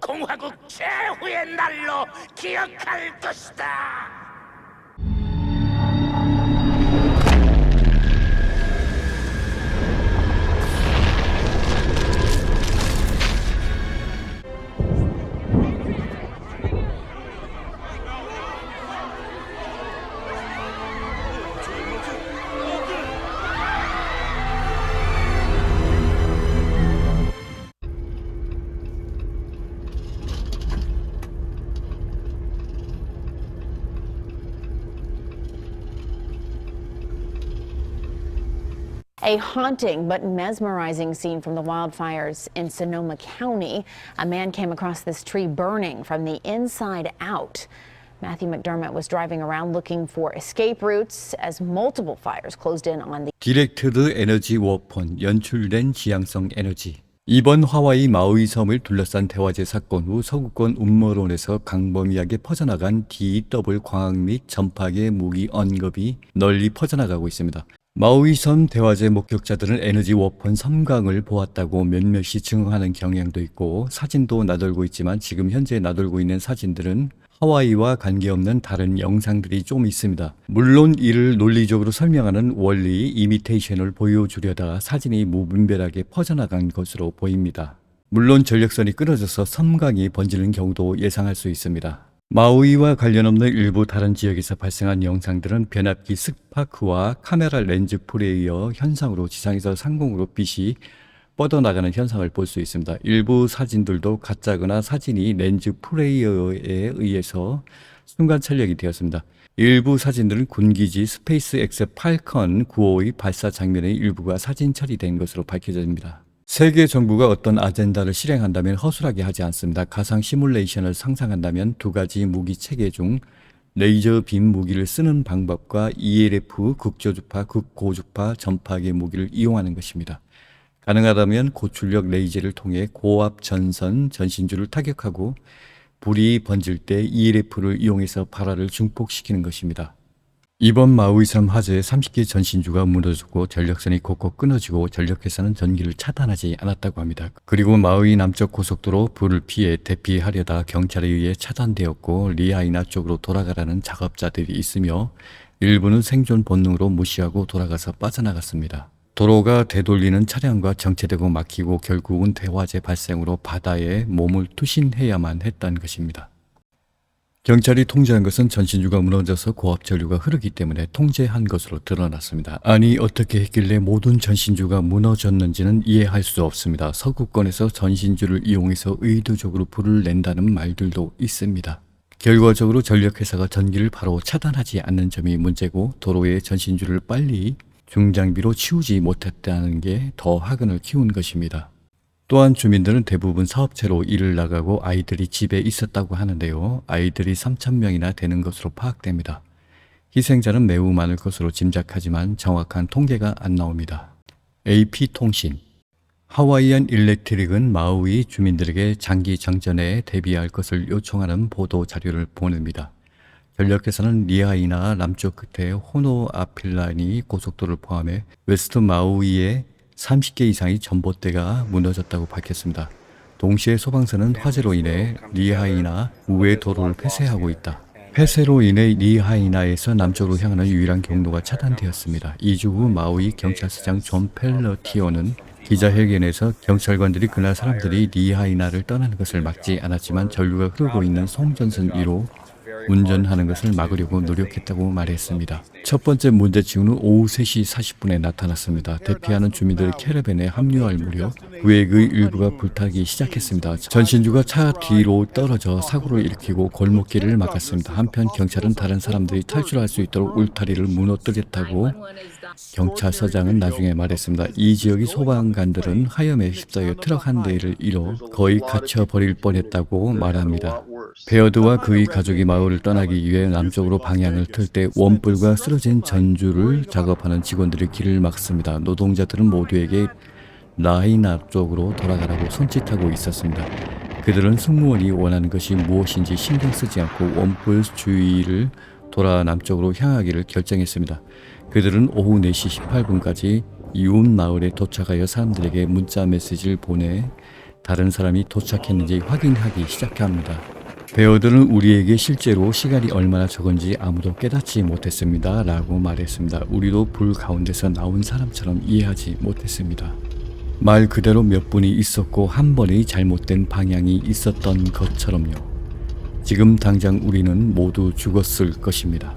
공화국 최후의 날로 기억할 것이다. A haunting but mesmerizing scene from the wildfires in Sonoma County. A man came across this tree burning from the inside out. Matthew McDermott was driving around looking for escape routes as multiple fires closed in on the 디렉트드 에너지 워폰 연출된 지향성 에너지 이번 하와이 마우이 섬을 둘러싼 대화제 사건 후 서구권 음모론에서 강범위하게 퍼져나간 DW 광학 및 전파계 무기 언급이 널리 퍼져나가고 있습니다. 마우이 섬 대화제 목격자들은 에너지 워폰 섬광을 보았다고 몇몇이 증언하는 경향도 있고 사진도 나돌고 있지만 지금 현재 나돌고 있는 사진들은 하와이와 관계없는 다른 영상들이 좀 있습니다. 물론 이를 논리적으로 설명하는 원리 이미테이션을 보여주려다 사진이 무분별하게 퍼져나간 것으로 보입니다. 물론 전력선이 끊어져서 섬광이 번지는 경우도 예상할 수 있습니다. 마우이와 관련 없는 일부 다른 지역에서 발생한 영상들은 변압기 스파크와 카메라 렌즈 플레이어 현상으로 지상에서 상공으로 빛이 뻗어나가는 현상을 볼 수 있습니다. 일부 사진들도 가짜거나 사진이 렌즈 플레이어에 의해서 순간 촬영이 되었습니다. 일부 사진들은 군기지 스페이스 X 팔컨 9호의 발사 장면의 일부가 사진 처리된 것으로 밝혀집니다. 세계 정부가 어떤 아젠다를 실행한다면 허술하게 하지 않습니다. 가상 시뮬레이션을 상상한다면 두 가지 무기 체계 중 레이저 빔 무기를 쓰는 방법과 ELF 극저주파, 극고주파 전파계 무기를 이용하는 것입니다. 가능하다면 고출력 레이저를 통해 고압 전선 전신주를 타격하고 불이 번질 때 ELF를 이용해서 발화를 증폭시키는 것입니다. 이번 마우이섬 화재에 30개 전신주가 무너지고 전력선이 곧곧 끊어지고 전력회사는 전기를 차단하지 않았다고 합니다. 그리고 마우이 남쪽 고속도로 불을 피해 대피하려다 경찰에 의해 차단되었고 리아이나 쪽으로 돌아가라는 작업자들이 있으며 일부는 생존 본능으로 무시하고 돌아가서 빠져나갔습니다. 도로가 되돌리는 차량과 정체되고 막히고 결국은 대화재 발생으로 바다에 몸을 투신해야만 했던 것입니다. 경찰이 통제한 것은 전신주가 무너져서 고압 전류가 흐르기 때문에 통제한 것으로 드러났습니다. 아니 어떻게 했길래 모든 전신주가 무너졌는지는 이해할 수 없습니다. 서구권에서 전신주를 이용해서 의도적으로 불을 낸다는 말들도 있습니다. 결과적으로 전력회사가 전기를 바로 차단하지 않는 점이 문제고 도로의 전신주를 빨리 중장비로 치우지 못했다는 게더 화근을 키운 것입니다. 또한 주민들은 대부분 사업체로 일을 나가고 아이들이 집에 있었다고 하는데요. 아이들이 3,000명이나 되는 것으로 파악됩니다. 희생자는 매우 많을 것으로 짐작하지만 정확한 통계가 안 나옵니다. AP통신 하와이안 일렉트릭은 마우이 주민들에게 장기 정전에 대비할 것을 요청하는 보도 자료를 보냅니다. 전력회사는 리아이나 남쪽 끝에 호노아필라니 고속도로를 포함해 웨스트 마우이의 30개 이상의 전봇대가 무너졌다고 밝혔습니다. 동시에 소방서는 화재로 인해 리하이나 우회 도로를 폐쇄하고 있다. 폐쇄로 인해 리하이나에서 남쪽으로 향하는 유일한 경로가 차단되었습니다. 2주 후 마우이 경찰서장 존 펠러티오는 기자회견에서 경찰관들이 그날 사람들이 리하이나를 떠나는 것을 막지 않았지만 전류가 흐르고 있는 송전선 위로 운전하는 것을 막으려고 노력했다고 말했습니다. 첫 번째 문제치고는 오후 3시 40분에 나타났습니다. 대피하는 주민들이 캐러밴에 합류할 무렵 구획의 일부가 불타기 시작했습니다. 전신주가 차 뒤로 떨어져 사고를 일으키고 골목길을 막았습니다. 한편 경찰은 다른 사람들이 탈출할 수 있도록 울타리를 무너뜨렸다고 경찰서장은 나중에 말했습니다. 이 지역의 소방관들은 하염에 휩싸여 트럭 한 대를 잃어 거의 갇혀버릴 뻔했다고 말합니다. 베어드와 그의 가족이 마을을 떠나기 위해 남쪽으로 방향을 틀 때 원뿔과 쓰러진 전주를 작업하는 직원들이 길을 막습니다. 노동자들은 모두에게 라이나 쪽으로 돌아가라고 손짓하고 있었습니다. 그들은 승무원이 원하는 것이 무엇인지 신경 쓰지 않고 원뿔 주위를 돌아 남쪽으로 향하기를 결정했습니다. 그들은 오후 4시 18분까지 이웃 마을에 도착하여 사람들에게 문자 메시지를 보내 다른 사람이 도착했는지 확인하기 시작합니다. 배우들은 우리에게 실제로 시간이 얼마나 적은지 아무도 깨닫지 못했습니다. 라고 말했습니다. 우리도 불 가운데서 나온 사람처럼 이해하지 못했습니다. 말 그대로 몇 분이 있었고 한 번의 잘못된 방향이 있었던 것처럼요. 지금 당장 우리는 모두 죽었을 것입니다.